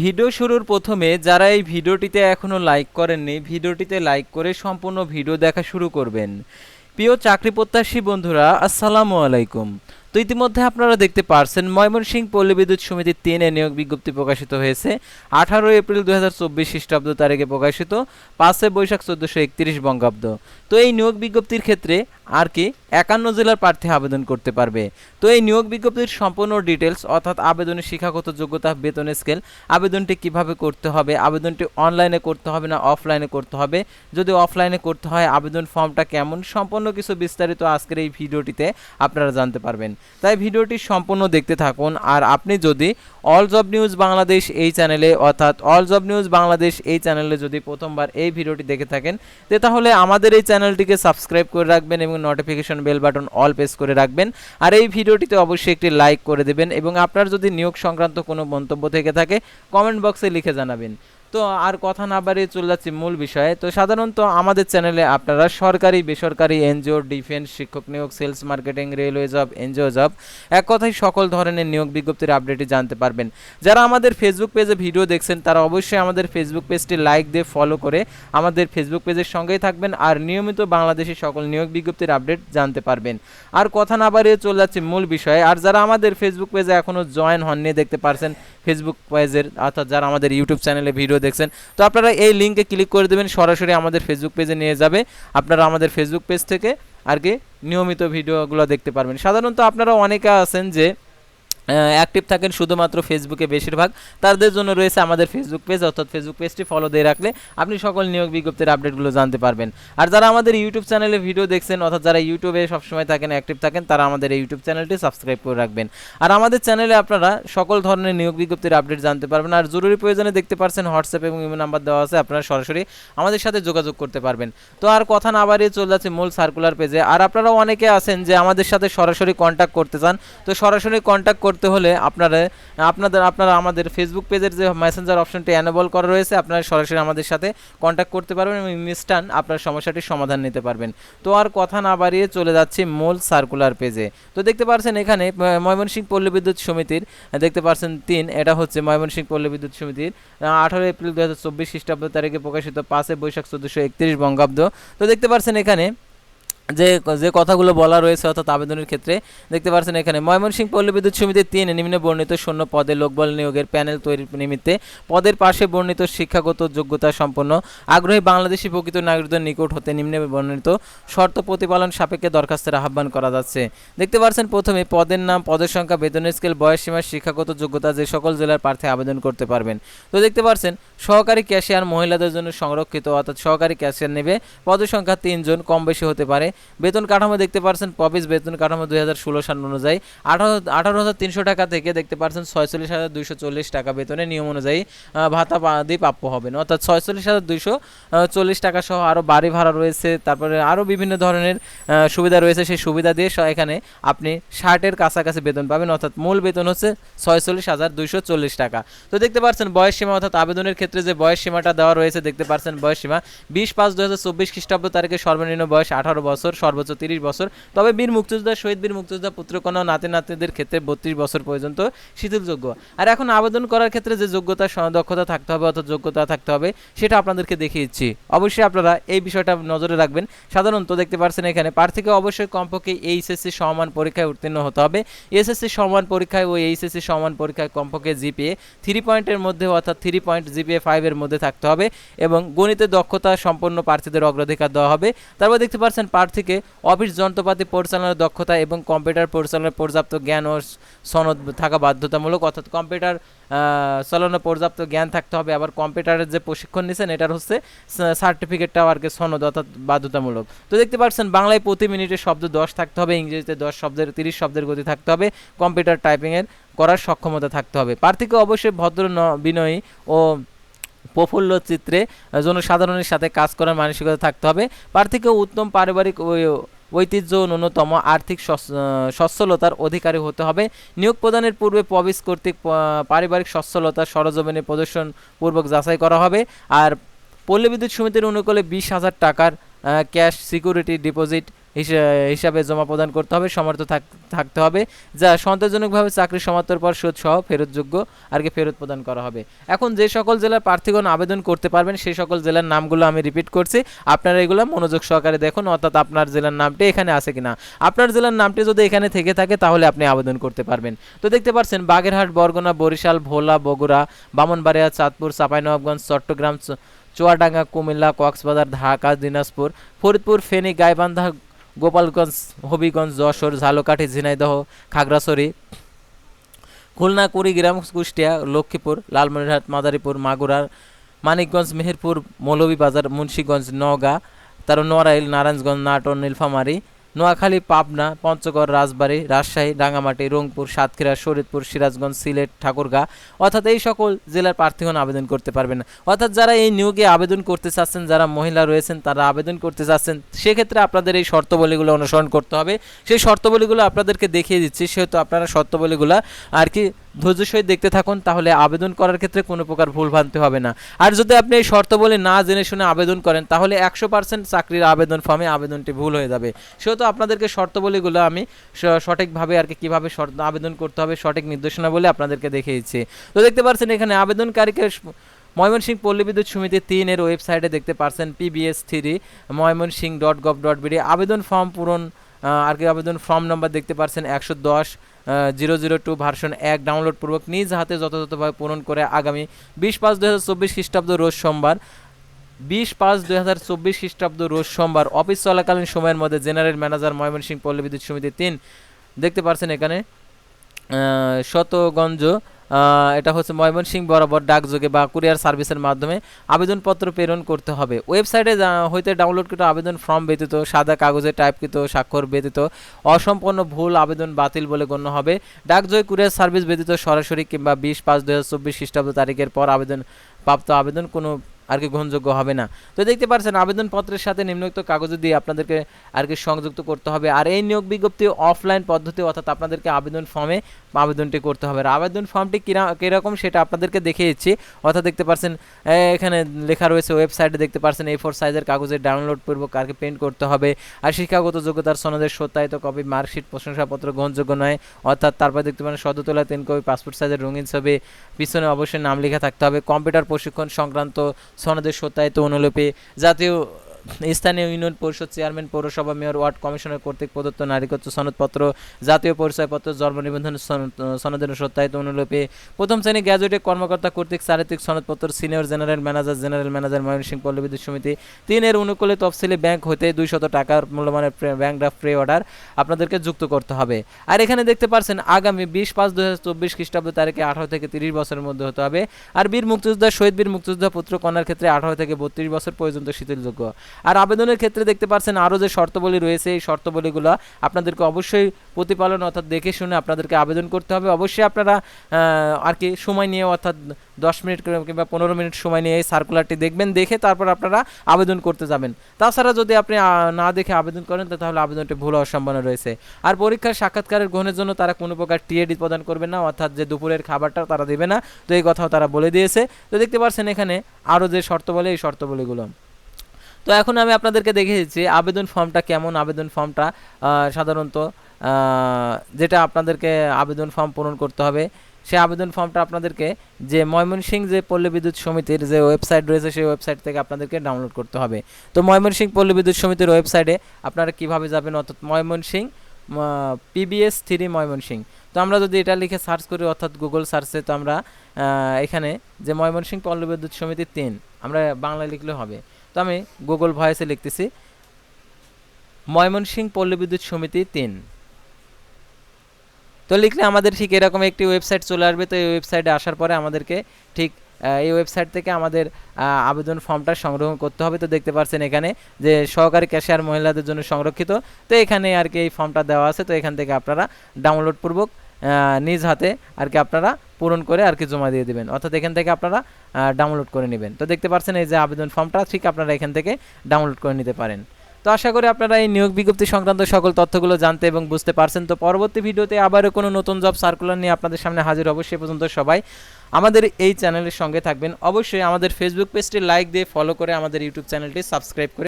Video শুরুর প্রথমে যারা এই ভিডিওটিতে এখনও লাইক করেননি, ভিডিওটিতে লাইক করে সম্পূর্ণ ভিডিও দেখা শুরু করবেন। প্রিয় চাকরি প্রত্যাশী বন্ধুরা, আসসালামু আলাইকুম। তো ইতিমধ্যে আপনারা দেখতে পারছেন, ময়মনসিংহ পল্লী বিদ্যুৎ সমিতির তিনে নিয়োগ বিজ্ঞপ্তি প্রকাশিত হয়েছে। আঠারো এপ্রিল দু হাজার চব্বিশ খ্রিস্টাব্দ তারিখে প্রকাশিত পাঁচে বৈশাখ চোদ্দোশো একত্রিশ বঙ্গাব্দ। তো এই নিয়োগ বিজ্ঞপ্তির ক্ষেত্রে আর কি একান্ন জেলার প্রার্থী আবেদন করতে পারবে। তো এই নিয়োগ বিজ্ঞপ্তির সম্পূর্ণ ডিটেলস অর্থাৎ আবেদনের শিক্ষাগত যোগ্যতা, বেতন স্কেল, আবেদনটি কীভাবে করতে হবে, আবেদনটি অনলাইনে করতে হবে না অফলাইনে করতে হবে, যদি অফলাইনে করতে হয় আবেদন ফর্মটা কেমন, সম্পূর্ণ কিছু বিস্তারিত আজকের এই ভিডিওটিতে আপনারা জানতে পারবেন। তাই ভিডিওটি সম্পূর্ণ দেখতে থাকুন। আর আপনি যদি অল জব নিউজ বাংলাদেশ এই চ্যানেলে, অর্থাৎ অল জব নিউজ বাংলাদেশ এই চ্যানেলে যদি প্রথমবার এই ভিডিওটি দেখে থাকেন, তে তাহলে আমাদের এই চ্যানেলটিকে সাবস্ক্রাইব করে রাখবেন এবং notification bell button all press করে রাখবেন। আর এই ভিডিওটিতে অবশ্যই একটি লাইক করে দেবেন এবং আপনার যদি নিয়োগ সংক্রান্ত কোনো মন্তব্য থেকে থাকে কমেন্ট বক্সে লিখে জানাবেন। তো আর কথা না বাড়িয়ে চলে যাচ্ছি মূল বিষয়ে। তো সাধারণত আমাদের চ্যানেলে আপনারা সরকারি, বেসরকারি এনজিও ডিফেন্স শিক্ষক নিয়োগ sales marketing railway job NGO job এক কথায় সকল ধরনের নিয়োগ বিজ্ঞপ্তির আপডেটই জানতে পারবেন। যারা আমাদের ফেসবুক পেজে ভিডিও দেখছেন, তারা অবশ্যই আমাদের ফেসবুক পেজটি লাইক দিয়ে ফলো করে আমাদের ফেসবুক পেজের সঙ্গেই থাকবেন আর নিয়মিত বাংলাদেশের সকল নিয়োগ বিজ্ঞপ্তির আপডেট জানতে পারবেন। আর কথা না বাড়িয়ে চলে যাচ্ছে মূল বিষয়ে। আর যারা আমাদের ফেসবুক পেজে এখনও জয়েন হননি, দেখতে পারছেন ফেসবুক পেজের অর্থাৎ যারা আমাদের ইউটিউব চ্যানেলে ভিডিও দেখছেন, তো আপনারা এই লিঙ্কে ক্লিক করে দেবেন, সরাসরি আমাদের ফেসবুক পেজে নিয়ে যাবে। আপনারা আমাদের ফেসবুক পেজ থেকে আর কি নিয়মিত ভিডিওগুলো দেখতে পারবেন। সাধারণত আপনারা অনেকে আছেন যে অ্যাক্টিভ থাকেন শুধুমাত্র ফেসবুকে বেশিরভাগ। তাদের জন্য রয়েছে আমাদের ফেসবুক পেজ অর্থাৎ ফেসবুক পেজটি ফলো দিয়ে রাখলে আপনি সকল নিয়োগ বিজ্ঞপ্তির আপডেটগুলো জানতে পারবেন। আর যারা আমাদের ইউটিউব চ্যানেলে ভিডিও দেখছেন, অর্থাৎ যারা ইউটিউবে সবসময় থাকেন অ্যাক্টিভ থাকেন, তারা আমাদের এই ইউটিউব চ্যানেলটি সাবস্ক্রাইব করে রাখবেন। আর আমাদের চ্যানেলে আপনারা সকল ধরনের নিয়োগ বিজ্ঞপ্তির আপডেট জানতে পারবেন। আর জরুরি প্রয়োজনে দেখতে পারছেন হোয়াটসঅ্যাপ এবং ইমেল নাম্বার দেওয়া আছে, আপনারা সরাসরি আমাদের সাথে যোগাযোগ করতে পারবেন। তো আর কথা না বাড়িয়ে চলে যাচ্ছে মূল সার্কুলার পেজে আর আপনারাও অনেকে আছেন যে আমাদের সাথে সরাসরি কন্ট্যাক্ট করতে চান, তো সরাসরি কন্ট্যাক্ট করতে হলে আপনারা, আপনাদের, আপনারা আমাদের ফেসবুক পেজের যে মেসেঞ্জার অপশনটি অ্যানেবল করা রয়েছে, আপনারা সরাসরি আমাদের সাথে কন্ট্যাক্ট করতে পারবেন এবং ইনস্ট্যান্ট আপনার সমস্যাটির সমাধান নিতে পারবেন। তো আর কথা না বাড়িয়ে চলে যাচ্ছি মূল সার্কুলার পেজে তো দেখতে পাচ্ছেন এখানে ময়মনসিংহ পল্লী বিদ্যুৎ সমিতির দেখতে পাচ্ছেন তিন, এটা হচ্ছে ময়মনসিংহ পল্লী বিদ্যুৎ সমিতির আঠারো এপ্রিল দু হাজার চব্বিশ খ্রিস্টাব্দ তারিখে প্রকাশিত পাঁচে বৈশাখ চোদ্দোশো একত্রিশ বঙ্গাব্দ। তো দেখতে পাচ্ছেন এখানে যে যে কথাগুলো বলা রয়েছে অর্থাৎ আবেদনের ক্ষেত্রে, দেখতে পাচ্ছেন এখানে, ময়মনসিংহ পল্লী বিদ্যুৎ সমিতি তিন নিম্নে বর্ণিত শূন্য পদে লোকবল নিয়োগের প্যানেল তৈরির নিমিত্তে পদের পাশে বর্ণিত শিক্ষাগত যোগ্যতা সম্পন্ন আগ্রহী বাংলাদেশি প্রকৃত নাগরিকদের নিকট হতে নিম্নে বর্ণিত শর্ত প্রতিপালন সাপেক্ষে দরখাস্তের আহ্বান করা যাচ্ছে। দেখতে পাচ্ছেন প্রথমে, পদের নাম, পদের সংখ্যা, বেতনের স্কেল, বয়স সীমা, শিক্ষাগত যোগ্যতা যে সকল জেলার প্রার্থী আবেদন করতে পারবেন। তো দেখতে পাচ্ছেন, সহকারী ক্যাশিয়ার মহিলাদের জন্য সংরক্ষিত, অর্থাৎ সহকারী ক্যাশিয়ার নেবে, পদের সংখ্যা তিনজন কম বেশি হতে পারে। বেতন কাঠামো দেখতে পাচ্ছেন পবিস বেতন কাঠামো দুই হাজার ষোলো সাল অনুযায়ী আঠারো আঠারো টাকা থেকে দেখতে পাচ্ছেন ছয়চল্লিশ হাজার দুইশো টাকা বেতনের নিয়ম অনুযায়ী ভাতা দিয়ে প্রাপ্য হবেন। অর্থাৎ ছয়চল্লিশ হাজার দুইশো টাকা সহ আরও বাড়ি ভাড়া রয়েছে, তারপরে আরও বিভিন্ন ধরনের সুবিধা রয়েছে, সেই সুবিধা দিয়ে এখানে আপনি ষাটের কাছাকাছি বেতন পাবেন। অর্থাৎ মূল বেতন হচ্ছে ছয়চল্লিশ হাজার টাকা। তো দেখতে পাচ্ছেন বয়স সীমা, অর্থাৎ আবেদনের ক্ষেত্রে যে বয়স সীমাটা দেওয়া রয়েছে, দেখতে পাচ্ছেন বয়স সীমা বিশ পাঁচ দু হাজার চব্বিশ খ্রিস্টাব্দ তারিখে সর্বনিম্ন বয়স আঠারো বছর। সর্বোচ্চ তিরিশ বছর। তবে বীর মুক্তিযোদ্ধা শহীদ বীর মুক্তিযোদ্ধা পুত্রকন্যা নাতি নাতনিদের ক্ষেত্রে বত্রিশ বছর পর্যন্ত শিথিলযোগ্য। আর এখন আবেদন করার ক্ষেত্রে যে যোগ্যতা দক্ষতা থাকতে হবে অর্থাৎ যোগ্যতা থাকতে হবে, সেটা আপনাদেরকে দেখিয়ে দিচ্ছি। অবশ্যই আপনারা এই বিষয়টা নজরে রাখবেন। সাধারণত দেখতে পাচ্ছেন এখানে, প্রার্থীকে অবশ্যই কমপক্ষে এইচএসসি সমান পরীক্ষায় উত্তীর্ণ হতে হবে। এসএসসি সমান পরীক্ষায় ও এইচএসসি সমান পরীক্ষায় কমপক্ষে জিপিএ থ্রি পয়েন্টের মধ্যে অর্থাৎ থ্রি পয়েন্ট জিপিএ ফাইভের মধ্যে থাকতে হবে এবং গণিতে দক্ষতা সম্পন্ন প্রার্থীদের অগ্রাধিকার দেওয়া হবে। তারপর দেখতে পাচ্ছেন প্রার্থীকে অফিস যন্ত্রপাতি পরিচালনার দক্ষতা এবং কম্পিউটার পরিচালনার পর্যাপ্ত জ্ঞান ও সনদ থাকা বাধ্যতামূলক, অর্থাৎ কম্পিউটার চালানোর পর্যাপ্ত জ্ঞান থাকতে হবে। আবার কম্পিউটারের যে প্রশিক্ষণ নিছেন, এটার হচ্ছে সার্টিফিকেটটাও আর কি সনদ, অর্থাৎ বাধ্যতামূলক। তো দেখতে পাচ্ছেন, বাংলায় প্রতি মিনিটে শব্দ দশ থাকতে হবে, ইংরেজিতে দশ শব্দের, তিরিশ শব্দের গতি থাকতে হবে, কম্পিউটার টাইপিংয়ের করার সক্ষমতা থাকতে হবে। প্রার্থীকে অবশ্যই ভদ্র বিনয়ী ও প্রফুল্ল চিত্রে জনসাধারণের সাথে কাজ করার মানসিকতা থাকতে হবে। প্রার্থীকে উত্তম পারিবারিক ঐতিহ্য ন্যূনতম আর্থিক সচ্ছ- সচ্ছলতার অধিকারী হতে হবে। নিয়োগ প্রদানের পূর্বে প্রবেশ কর্তৃক পারিবারিক সচ্ছলতা সরজমিনে প্রদর্শন পূর্বক যাচাই করা হবে। আর পল্লী বিদ্যুৎ সমিতির অনুকূলে বিশ হাজার টাকার ক্যাশ সিকিউরিটি ডিপোজিট হিসাবে জমা প্রদান করতে হবে, সমর্থ থাক- থাকতে হবে, যা সন্তোষজনকভাবে চাকরি সমাপ্তর পর সুদ সহ ফেরতযোগ্য আর কি ফেরত প্রদান করা হবে। এখন যে সকল জেলার প্রার্থীগণ আবেদন করতে পারবেন, সেই সকল জেলার নামগুলো আমি রিপিট করছি। আপনারা এগুলো মনোযোগ সহকারে দেখুন, অর্থাৎ আপনার জেলার নামটি এখানে আছে কিনা। আপনার জেলার নামটি যদি এখানে থেকে থাকে, তাহলে আপনি আবেদন করতে পারবেন। তো দেখতে পাচ্ছেন বাগেরহাট, বরগুনা, বরিশাল, ভোলা, বগুড়া, বামনবাড়িয়া, চাঁদপুর চাঁপাইনবাবগঞ্জ চট্টগ্রাম চুয়াডাঙ্গা, কুমিল্লা, কক্সবাজার, ঢাকা, দিনাজপুর, ফরিদপুর, ফেনী, গাইবান্ধা গোপালগঞ্জ, হবিগঞ্জ, যশোর, ঝালকাঠি, ঝিনাইদহ, খাগড়াছড়ি, খুলনা, কুড়িগ্রাম, কুষ্টিয়া, লক্ষ্মীপুর, লালমনিরহাট, মাদারীপুর, মাগুরার, মানিকগঞ্জ, মেহেরপুর, মৌলভীবাজার, মুন্সীগঞ্জ, নওগাঁ তার নড়াইল নারায়ণগঞ্জ, নাটোর, নীলফামারী নোয়াখালী, পাবনা, পঞ্চগড়, রাজবাড়ী, রাজশাহী রাঙামাটি রংপুর, সাতক্ষীরা, শরীদপুর, সিরাজগঞ্জ, সিলেট, ঠাকুরগাঁ, অর্থাৎ এই সকল জেলার প্রার্থীগণ আবেদন করতে পারবেন। অর্থাৎ যারা এই নিয়োগে আবেদন করতে চাচ্ছেন, যারা মহিলা রয়েছেন, তারা আবেদন করতে চাচ্ছেন, সেক্ষেত্রে আপনাদের এই শর্তবলীগুলো অনুসরণ করতে হবে। সেই শর্তবলীগুলো আপনাদেরকে দেখিয়ে দিচ্ছি, সেহেতু আপনারা শর্তবলীগুলো আর কি ধৈর্য সহিত দেখতে থাকুন, তাহলে আবেদন করার ক্ষেত্রে কোনো প্রকার ভুল ভ্রান্তি হবে না। আর যদি আপনি এই শর্তাবলী না জেনে শুনে আবেদন করেন, তাহলে একশো পার্সেন্ট চাকরির আবেদন ফর্মে আবেদনটি ভুল হয়ে যাবে। সেহেতু আপনাদেরকে শর্তাবলীগুলো আমি সঠিকভাবে আর কি কীভাবে আবেদন করতে হবে, সঠিক নির্দেশনা বলে আপনাদেরকে দেখিয়েছি। তো দেখতে পাচ্ছেন এখানে আবেদনকারীকে ময়মনসিংহ পল্লী বিদ্যুৎ সমিতি তিন এর ওয়েবসাইটে দেখতে পারছেন PBS three, Mymensingh dot gov dot BD আবেদন ফর্ম পূরণ আর কি আবেদন ফর্ম নম্বর দেখতে পারছেন একশো দশ। জিরো জিরো টু ভার্সন এক ডাউনলোডপূর্বক নিজ হাতে যথাযথভাবে পূরণ করে আগামী বিশ পাঁচ দু হাজার চব্বিশ খ্রিস্টাব্দ রোজ সোমবার। বিশ পাঁচ দুই হাজার চব্বিশ খ্রিস্টাব্দ রোজ সোমবার অফিস চলাকালীন সময়ের মধ্যে জেনারেল ম্যানেজার ময়মনসিংহ পল্লী বিদ্যুৎ সমিতি তিন। দেখতে পারছেন এখানে শতগঞ্জ এটা হচ্ছে ময়মনসিংহ বরাবর ডাকযোগে বা কুরিয়ার সার্ভিসের মাধ্যমে আবেদনপত্র প্রেরণ করতে হবে। ওয়েবসাইটে হইতে ডাউনলোডকৃত আবেদন ফর্ম ব্যতীত, সাদা কাগজে টাইপকৃত স্বাক্ষর ব্যতীত, অসম্পূর্ণ ভুল আবেদন বাতিল বলে গণ্য হবে। ডাকযোগে কুরিয়ার সার্ভিস ব্যতীত সরাসরি কিংবা বিশ পাঁচ দু হাজার চব্বিশ খ্রিস্টাব্দ তারিখের পর আবেদন প্রাপ্ত আবেদন কোনো আর কি গ্রহণযোগ্য হবে না। তো দেখতে পাচ্ছেন, আবেদনপত্রের সাথে নিম্নোক্ত কাগজ দিয়ে আপনাদেরকে আর কি সংযুক্ত করতে হবে। আর এই নিয়োগ বিজ্ঞপ্তি অফলাইন পদ্ধতি অর্থাৎ আপনাদেরকে আবেদন ফর্মে আবেদনটি করতে হবে। আর আবেদন ফর্মটি কিরা কীরকম সেটা আপনাদেরকে দেখিয়ে দিচ্ছি। অর্থাৎ দেখতে পাচ্ছেন এ, এখানে লেখা রয়েছে ওয়েবসাইটে দেখতে পাচ্ছেন এই ফোর সাইজের কাগজে ডাউনলোড পূর্বক আর কি প্রিন্ট করতে হবে। আর শিক্ষাগত যোগ্যতার সনদের সত্যায়িত কপি মার্কশিট প্রশংসাপত্র গ্রহণযোগ্য নয়। অর্থাৎ তারপর দেখতে পারেন সদ্য তোলা তিন কপি পাসপোর্ট সাইজের রঙিন ছবি পিছনে অবশ্যই নাম লেখা থাকতে হবে। কম্পিউটার প্রশিক্ষণ সংক্রান্ত সনদের সত্যায়িত অনুলিপি জাতীয় স্থানীয় ইউনিয়ন পরিষদ চেয়ারম্যান, পৌরসভা মেয়র, ওয়ার্ড কমিশনার কর্তৃক প্রদত্ত নারীকত্ব সনদপত্র, জাতীয় পরিচয়পত্র, জন্ম নিবন্ধন সনদের সত্যায়িত অনুলিপি, প্রথম শ্রেণি গ্র্যাজুয়েট কর্মকর্তা কর্তৃক চারিত্রিক সনদপত্র, senior general manager general manager Mymensingh Palli Bidyut Samiti, তিনের অনুকূলে তফসিলি ব্যাংক হতে দুইশত টাকার মূল্যমানের ব্যাংক ড্রাফট প্রে অর্ডার আপনাদেরকে যুক্ত করতে হবে। আর এখানে দেখতে পাচ্ছেন আগামী বিশ পাঁচ দু হাজার চব্বিশ খ্রিস্টাব্দ তারিখে আঠারো থেকে তিরিশ বছরের মধ্যে হতে হবে। আর বীর মুক্তিযোদ্ধা, শহীদ বীর মুক্তিযোদ্ধা পুত্র কন্যার ক্ষেত্রে আঠারো থেকে বত্রিশ বছর পর্যন্ত শিথিলযোগ্য। আর আবেদনের ক্ষেত্রে দেখতে পাচ্ছেন আরও যে শর্তাবলী রয়েছে, এই শর্তাবলীগুলো আপনাদেরকে অবশ্যই প্রতিপালন অর্থাৎ দেখে শুনে আপনাদেরকে আবেদন করতে হবে। অবশ্যই আপনারা আর কি সময় নিয়ে অর্থাৎ দশ মিনিট কিংবা পনেরো মিনিট সময় নিয়ে এই সার্কুলারটি দেখবেন, দেখে তারপর আপনারা আবেদন করতে যাবেন। তাছাড়া যদি আপনি না দেখে আবেদন করেন তাহলে আবেদনটি ভুল হওয়ার সম্ভাবনা রয়েছে। আর পরীক্ষার সাক্ষাৎকারের গ্রহণের জন্য তারা কোনো প্রকার টিএডি প্রদান করবে না, অর্থাৎ যে দুপুরের খাবারটা তারা দেবে না, তো এই কথাও তারা বলে দিয়েছে। তো দেখতে পাচ্ছেন এখানে আরও যে শর্ত বলে এই শর্তাবলীগুলো। তো এখন আমি আপনাদেরকে দেখে দিচ্ছি আবেদন ফর্মটা কেমন, আবেদন ফর্মটা সাধারণত যেটা আপনাদেরকে আবেদন ফর্ম পূরণ করতে হবে সেই আবেদন ফর্মটা আপনাদেরকে যে ময়মনসিংহ যে পল্লী বিদ্যুৎ সমিতির যে ওয়েবসাইট রয়েছে, সেই ওয়েবসাইট থেকে আপনাদেরকে ডাউনলোড করতে হবে। তো ময়মনসিংহ পল্লী বিদ্যুৎ সমিতির ওয়েবসাইটে আপনারা কীভাবে যাবেন, অর্থাৎ ময়মনসিংহ পিবিএস থ্রি ময়মনসিংহ। তো আমরা যদি এটা লিখে সার্চ করি, অর্থাৎ গুগল সার্চে, তো আমরা এখানে যে ময়মনসিংহ পল্লী বিদ্যুৎ সমিতি তিন, আমরা বাংলায় লিখলে হবে। তো আমি গুগল ভয়েসে লিখতেছি। ময়মনসিংহ পল্লী বিদ্যুৎ সমিতি তিন। তো লিখলে আমাদের ঠিক এরকম একটি ওয়েবসাইট চলে আসবে। তো এই ওয়েবসাইটে আসার পরে আমাদেরকে ঠিক এই ওয়েবসাইট থেকে আমাদের আবেদন ফর্মটা সংগ্রহ করতে হবে। তো দেখতে পাচ্ছেন এখানে যে সহকারী ক্যাশিয়ার মহিলাদের জন্য সংরক্ষিত। তো এখানে আর কি এই ফর্মটা দেওয়া আছে। তো এখান থেকে আপনারা ডাউনলোড পূর্বক আহ, নিজ হাতে আর কি আপনারা পূরণ করে আর কি জমা দিয়ে দেবেন। অর্থাৎ এখান থেকে আপনারা ডাউনলোড করে নেবেন। তো দেখতে পাচ্ছেন এই যে আবেদন ফর্মটা, ঠিক আপনারা এখান থেকে ডাউনলোড করে নিতে পারেন। তো আশা করি আপনারা এই নিয়োগ বিজ্ঞপ্তি সংক্রান্ত সকল তথ্যগুলো জানতে এবং বুঝতে পারছেন। তো পরবর্তী ভিডিওতে আবারও কোনো নতুন জব সার্কুলার নিয়ে আপনাদের সামনে হাজির অবশ্যই পর্যন্ত সবাই আমাদের এই চ্যানেলের সঙ্গে থাকবেন। অবশ্যই আমাদের ফেসবুক পেজটি লাইক দিয়ে ফলো করে আমাদের ইউটিউব চ্যানেলটি সাবস্ক্রাইব করে